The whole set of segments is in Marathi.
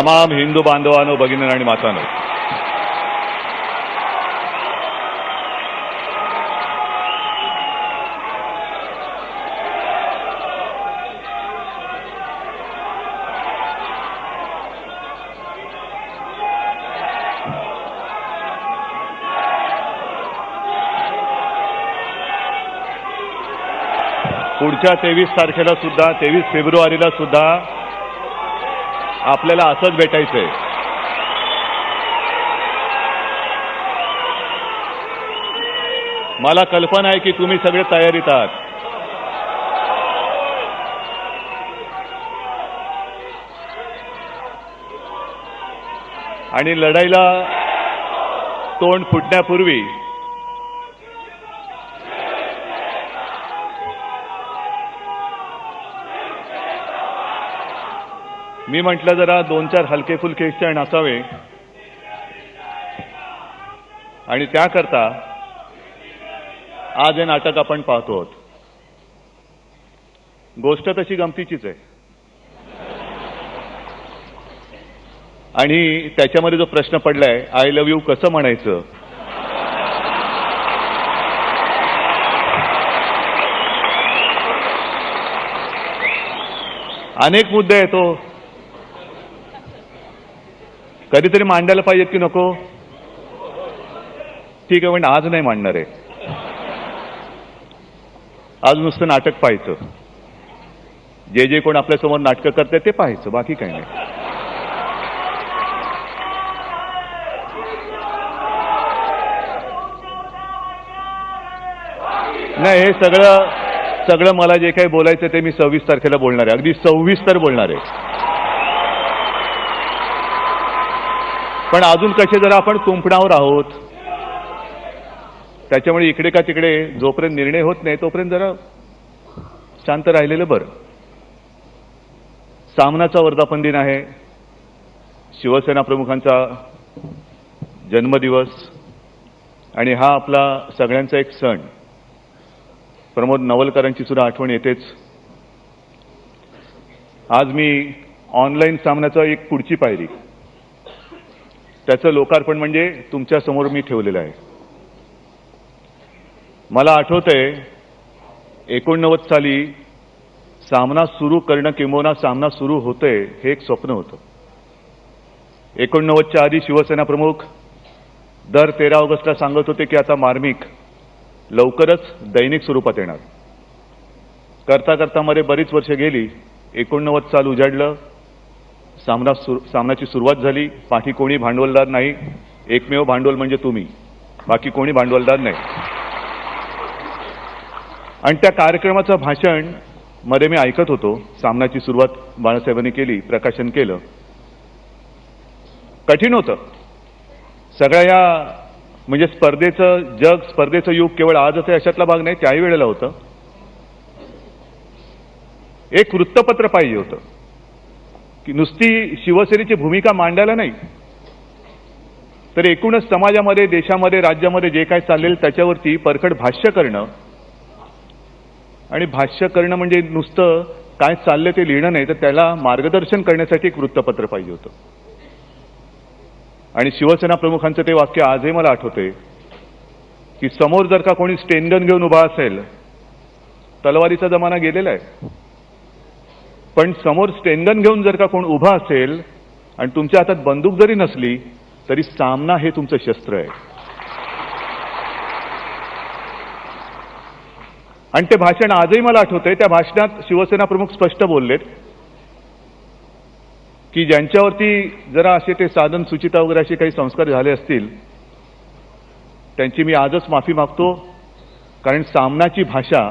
तमाम हिंदू बांधवांनो भगिनी आणि मातांनो. पुढच्या तेवीस तारखेला सुद्धा तेवीस फेब्रुवारीला सुद्धा आपल्याला असंच भेटायचंय. मला कल्पना आहे की तुम्ही सगळे तयारीत आहात. आणि लढाईला तोंड फुटण्यापूर्वी मी म्हटलं जरा दोन चार हलके फुलके क्षण असावे आणि त्याकरता आज हे नाटक आपण पाहतो आहोत. गोष्ट तशी गमतीचीच आहे. आणि त्याच्यामध्ये जो प्रश्न पडलाय आय लव्ह यू कसं म्हणायचं? अनेक मुद्दे आहेत तो कधीतरी मांडायला पाहिजेत की नको? ठीक आहे पण आज नाही मांडणार आहे. आज नुसतं नाटक पाहायचं. जे जे कोण आपल्यासमोर नाटकं करते ते पाहायचं बाकी काही नाही. नाही हे सगळं सगळं मला जे काही बोलायचं ते मी सव्वीस तारखेला बोलणार आहे. अगदी सव्वीस तर बोलणार आहे. पण अजून कसे जरा आपण कुंपणावर आहोत? त्याच्यामुळे इकडे का तिकडे जोपर्यंत निर्णय होत नाही तोपर्यंत जरा शांत राहिलेलं बरं. सामनाचा वर्धापन दिन आहे. शिवसेना प्रमुखांचा जन्मदिवस. आणि हा आपला सगळ्यांचा एक सण. प्रमोद नवलकरांची सुद्धा आठवण येतेच. आज मी ऑनलाईन सामन्याचा एक पुढची पायरी. त्याचं लोकार्पण म्हणजे तुमच्यासमोर मी ठेवलेलं आहे. मला आठवतंय एकोणनव्वद साली सामना सुरू करणं किंबहुना सामना सुरू होतोय हे एक स्वप्न होतं. एकोणनव्वदच्या आधी शिवसेना प्रमुख दर तेरा ऑगस्टला सांगत होते की आता मार्मिक लवकरच दैनिक स्वरूपात येणार. करता करता मध्ये बरीच वर्ष गेली एकोणनव्वद साल उजाडलं सामना सुर सामन्याची सुरुवात झाली. पाठी कोणी भांडवलदार नाही. एकमेव भांडवल म्हणजे तुम्ही. बाकी कोणी भांडवलदार नाही. आणि त्या कार्यक्रमाचं भाषणमध्ये मी ऐकत होतो. सामनाची सुरुवात बाळासाहेबांनी केली प्रकाशन केलं. कठीण होतं. सगळ्या या म्हणजे स्पर्धेचं जग स्पर्धेचं युग केवळ आजच आहे अशातला भाग नाही त्याही वेळेला होतं. एक वृत्तपत्र पाहिजे होतं. की नुसती शिवसेनेची भूमिका मांडायला नाही. तर एकूणच समाजामध्ये देशामध्ये राज्यामध्ये जे काय चाललेलं त्याच्यावरती परखड भाष्य करणं आणि भाष्य करणं म्हणजे नुसतं काय चाललं ते लिहिणं नाही तर त्याला मार्गदर्शन करण्यासाठी एक वृत्तपत्र पाहिजे होतं. आणि शिवसेना प्रमुखांचं ते वाक्य आजही मला आठवते की समोर जर का कोणी स्टेनगन घेऊन उभा असेल तलवारीचा जमाना गेलेला आहे. पण समोर स्टेनगन घेऊन जर का कोण उभा असेल आणि तुमच्या हातात बंदूक जरी नसली तरी सामना हे तुमचं शस्त्र आहे. आणि ते भाषण आजही मला आठवतंय. त्या भाषणात शिवसेना प्रमुख स्पष्ट बोललेत की ज्यांच्यावरती जरा असे ते साधन सुचिता वगैरे असे काही संस्कार झाले असतील त्यांची मी आजच माफी मागतो कारण सामनाची भाषा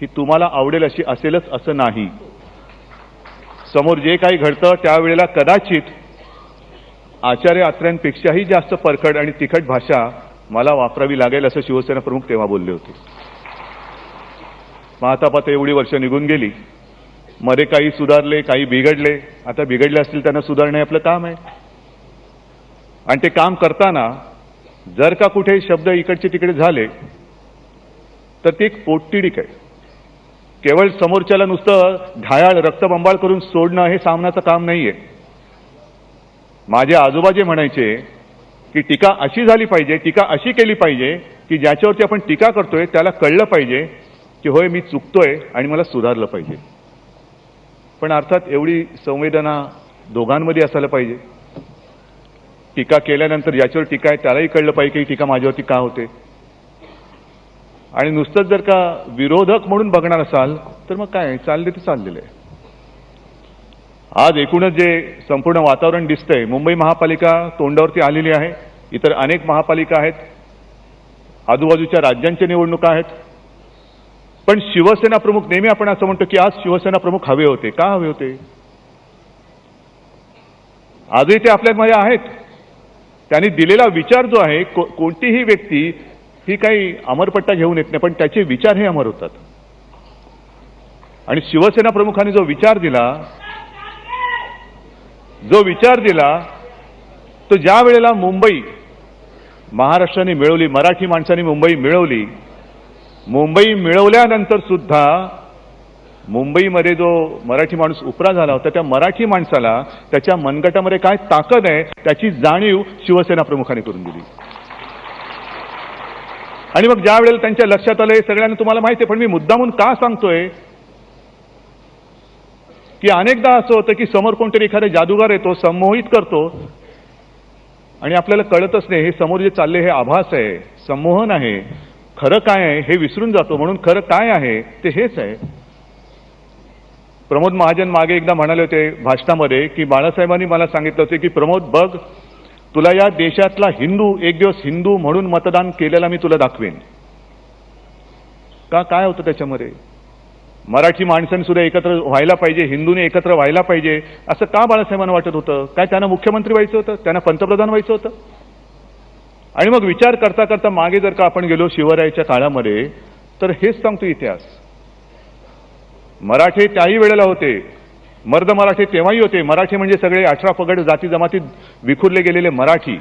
ही तुम्हाला आवडेल अशी असेलच असं नाही. समोर जे काही घडतं त्यावेळेला कदाचित आचार्य आत्र्यांपेक्षाही जास्त परखड आणि तिखट भाषा मला वापरावी लागेल असं शिवसेना प्रमुख तेव्हा बोलले होते. पाहता एवढी वर्ष निघून गेली. मध्ये काही सुधारले काही बिघडले. आता बिघडले असतील त्यांना सुधारणे आपलं काम आहे. आणि ते काम करताना जर का कुठे शब्द इकडचे तिकडे झाले तर ते एक पोटतिडीक आहे. केवळ समोरच्याला नुसतं घायाळ रक्तबंबाळ करून सोडणं हे सामनाचं काम नाहीये. माझे आजोबा जे म्हणायचे की टीका अशी झाली पाहिजे टीका अशी केली पाहिजे की ज्याच्यावरती आपण टीका करतोय त्याला कळलं पाहिजे की होय मी चुकतोय आणि मला सुधारलं पाहिजे. पण अर्थात एवढी संवेदना दोघांमध्ये असायला पाहिजे. टीका केल्यानंतर ज्याच्यावर टीका आहे त्यालाही कळलं पाहिजे की टीका माझ्यावरती का होते? आणि नुसतंच जर का विरोधक म्हणून बघणार असाल तर मग काय? चालले ते चाललेलं. आहे आज एकूणच जे संपूर्ण वातावरण दिसतंय मुंबई महापालिका तोंडावरती आलेली आहे. इतर अनेक महापालिका आहेत. आजूबाजूच्या राज्यांच्या निवडणुका आहेत. पण शिवसेना प्रमुख नेहमी आपण असं म्हणतो की आज शिवसेना प्रमुख हवे होते. का हवे होते? आजही ते आपल्यामध्ये आहेत. त्यांनी दिलेला विचार जो आहे को- कोणतीही व्यक्ती ही काही अमरपट्टा घेऊन येत नाही पण त्याचे विचार हे अमर होतात. आणि शिवसेना प्रमुखांनी जो विचार दिला जो विचार दिला तो ज्या वेळेला मुंबई महाराष्ट्राने मिळवली मराठी माणसांनी मुंबई मिळवली मुंबई मिळवल्यानंतर सुद्धा मुंबईमध्ये जो मराठी माणूस उपरा झाला होता त्या मराठी माणसाला त्याच्या मनगटामध्ये काय ताकद आहे त्याची जाणीव शिवसेना प्रमुखांनी करून दिली. आणि मग ज्या वेळेला त्यांच्या लक्षात आलं हे सगळ्यांना तुम्हाला माहिती आहे पण मी मुद्दामून का सांगतोय? की अनेकदा असं होतं की समोर कोणतरी एखादा जादूगार येतो संमोहित करतो आणि आपल्याला कळतच नाही हे समोर जे चालले हे आभास आहे संमोहन आहे खरं काय आहे हे विसरून जातो म्हणून खरं काय आहे ते हेच आहे. प्रमोद महाजन मागे एकदा म्हणाले होते भाषणामध्ये की बाळासाहेबांनी मला सांगितलं होते की प्रमोद बघ तुला या देशातला हिंदू एक दिवस हिंदू म्हणून मतदान केलेला मी तुला दाखवेन. का काय होतं त्याच्यामध्ये? मराठी माणसांनी सुद्धा एकत्र व्हायला पाहिजे हिंदूने एकत्र व्हायला पाहिजे असं का बाळासाहेबांना वाटत होतं? काय त्यांना मुख्यमंत्री व्हायचं होतं? त्यांना पंतप्रधान व्हायचं होतं? आणि मग विचार करता करता मागे जर का आपण गेलो शिवरायाच्या काळामध्ये तर हेच सांगतो इतिहास. मराठे त्याही वेळेला होते. मर्द मराठे तेव्हाही होते. मराठी म्हणजे सगळे अठरा पगड जाती जमातीत विखुरले गेलेले मराठी.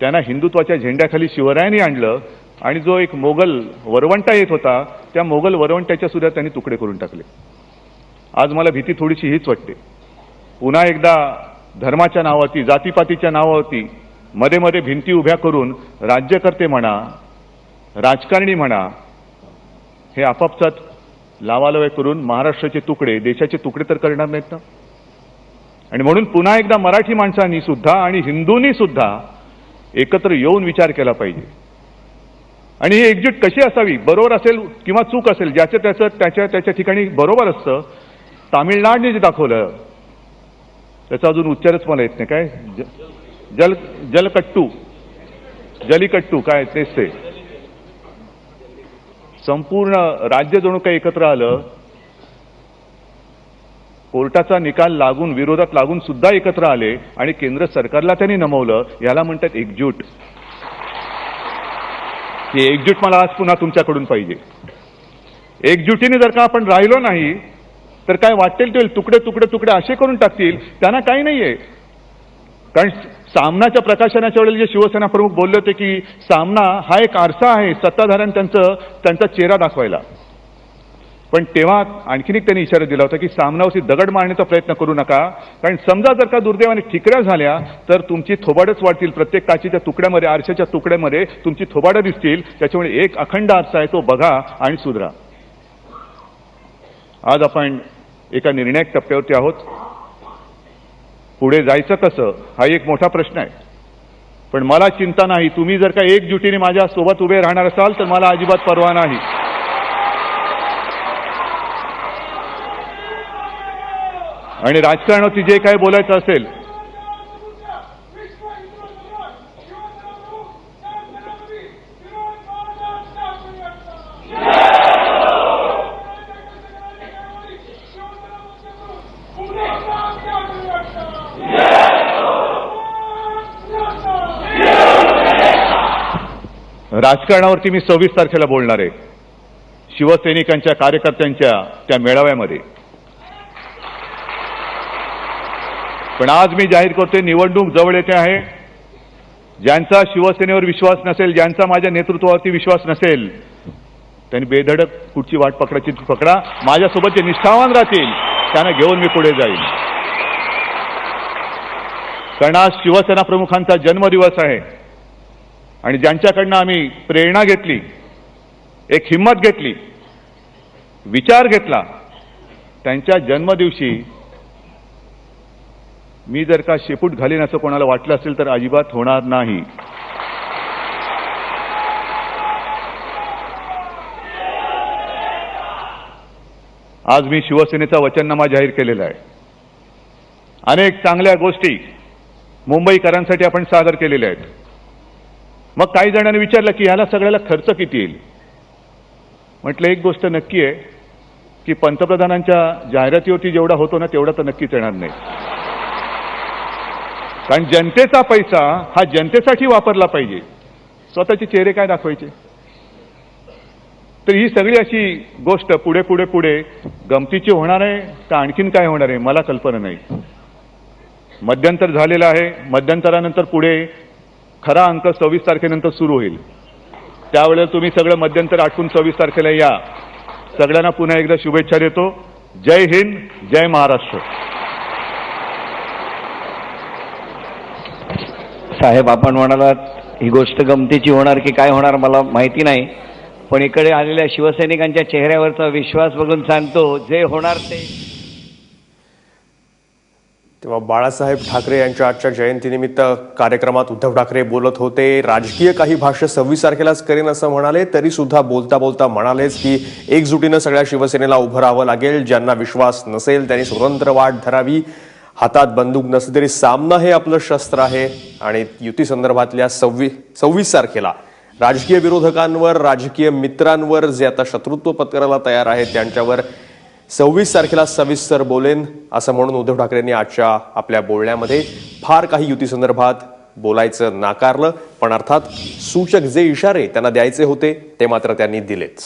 त्यांना हिंदुत्वाच्या झेंड्याखाली शिवरायांनी आणलं आणि जो एक मोगल वरवंटा येत होता त्या मोगल वरवंट्याच्या सुद्धा त्यांनी तुकडे करून टाकले. आज मला भीती थोडीशी हीच वाटते. पुन्हा एकदा धर्माच्या नावावरती जातीपातीच्या नावावरती मध्ये मध्ये भिंती उभ्या करून राज्यकर्ते म्हणा राजकारणी म्हणा हे आपापसात लावालवे करून महाराष्ट्राचे तुकडे देशाचे तुकडे तर करणार नाहीत ना? आणि म्हणून पुन्हा एकदा मराठी माणसांनी सुद्धा आणि हिंदूंनी सुद्धा एकत्र येऊन विचार केला पाहिजे. आणि ही एकजूट कशी असावी? बरोबर असेल किंवा चूक असेल ज्याचं त्याचं त्याच्या त्याच्या ठिकाणी बरोबर असतं तामिळनाडने जे दाखवलं त्याचा अजून उच्चारच मला येत नाही. काय? जल जलकट्टू. जलीकट्टू काय? तेच ते. संपूर्ण राज्य जणू काही एकत्र आलं कोर्टाचा निकाल लागून विरोधात लागून सुद्धा एकत्र आले आणि केंद्र सरकारला त्यांनी नमवलं याला म्हणतात एकजूट. की एकजूट मला आज पुन्हा तुमच्याकडून पाहिजे. एकजुटीने जर का आपण राहिलो नाही तर काय वाटेल ते तुकडे तुकडे तुकडे असे करून टाकतील? त्यांना काही नाहीये. कारण सामनाच्या प्रकाशनाच्या वेळेला जे शिवसेना प्रमुख बोलले होते की सामना हा एक आरसा आहे सत्ताधाऱ्यांचं त्यांचा चेहरा दाखवायला. पण तेव्हा आणखीन एक त्यांनी इशारा दिला होता की सामनावरती दगड मारण्याचा प्रयत्न करू नका. कारण समजा जर का दुर्दैवाने ठिकऱ्या झाल्या तर तुमची थोबाडच वाढतील. प्रत्येक काचीच्या तुकड्यामध्ये आरशाच्या तुकड्यामध्ये तुमची थोबाडं दिसतील. त्याच्यामुळे एक अखंड आरसा आहे तो बघा आणि सुधरा. आज आपण एका निर्णायक टप्प्यावरती आहोत. पुढे जायचं कसं हा एक मोठा प्रश्न आहे. पण मला चिंता नाही तुम्ही जर का एकजुटीने माझ्या सोबत उभे राहणार असाल तर मला अजिबात परवा नाही. आणि राजकारणावरती जे काय बोलायचं असेल राजकारणावरती मी सव्वीस तारखेला बोलणार आहे. शिवसैनिकांच्या कार्यकर्त्यांच्या त्या मेळाव्यामध्ये. पण आज मी जाहीर करतोय निवडणूक जवळ येते आहे. ज्यांचा शिवसेनेवर विश्वास नसेल ज्यांचा माझ्या नेतृत्वावरती विश्वास नसेल त्यांनी बेधडक कुठची वाट पकडायची ती पकडा. माझ्यासोबत जे निष्ठावान राहतील त्यांना घेऊन मी पुढे जाईल कारण आज शिवसेना प्रमुखांचा जन्मदिवस आहे. आणि ज्यांच्याकडनं आम्ही प्रेरणा घेतली एक हिंमत घेतली विचार घेतला त्यांच्या जन्मदिवशी मी जर का शेपूट घालीन असं कोणाला वाटलं असेल तर अजिबात होणार नाही. आज मी शिवसेनेचा वचननामा जाहीर केलेला आहे. अनेक चांगल्या गोष्टी मुंबईकरांसाठी आपण सादर केलेल्या आहेत. मग काही जणांनी विचारलं की ह्याला सगळ्याला खर्च किती येईल? म्हटलं एक गोष्ट नक्की आहे की पंतप्रधानांच्या जाहिरातीवरती जेवढा होतो ना तेवढा तर नक्कीच येणार नाही. कारण जनतेचा पैसा हा जनतेसाठी वापरला पाहिजे. स्वतःचे चेहरे काय दाखवायचे? तर ही सगळी अशी गोष्ट पुढे पुढे पुढे गमतीची होणार आहे का आणखीन काय होणार आहे मला कल्पना नाही. मध्यंतर झालेलं आहे मध्यंतरानंतर पुढे खरा अंक सव्वीस तारखेनंतर सुरू होईल. त्यावेळेला तुम्ही सगळं मध्यंतर आठवून सव्वीस तारखेला या. सगळ्यांना पुन्हा एकदा शुभेच्छा देतो. जय हिंद जय महाराष्ट्र. साहेब आपण म्हणालात ही गोष्ट गमतीची होणार की काय होणार मला माहिती नाही. पण इकडे आलेल्या शिवसैनिकांच्या चेहऱ्यावरचा विश्वास बघून सांगतो जे होणार ते तेव्हा बाळासाहेब ठाकरे यांच्या आजच्या जयंतीनिमित्त कार्यक्रमात उद्धव ठाकरे बोलत होते. राजकीय काही भाष्य सव्वीस तारखेलाच करेन असं म्हणाले तरी सुद्धा बोलता बोलता म्हणालेच की एकजुटीनं सगळ्या शिवसेनेला उभं राहावं लागेल. ज्यांना विश्वास नसेल त्यांनी स्वतंत्र वाट धरावी. हातात बंदूक नसली तरी सामना हे आपलं शस्त्र आहे. आणि युती संदर्भातल्या सव्वीस सव्वीस तारखेला राजकीय विरोधकांवर राजकीय मित्रांवर जे आता शत्रुत्व पत्करायला तयार आहेत त्यांच्यावर सव्वीस तारखेला सविस्तर बोलेन असं म्हणून उद्धव ठाकरेंनी आजच्या आपल्या बोलण्यामध्ये फार काही युतीसंदर्भात बोलायचं नाकारलं पण अर्थात सूचक जे इशारे त्यांना द्यायचे होते ते मात्र त्यांनी दिलेच.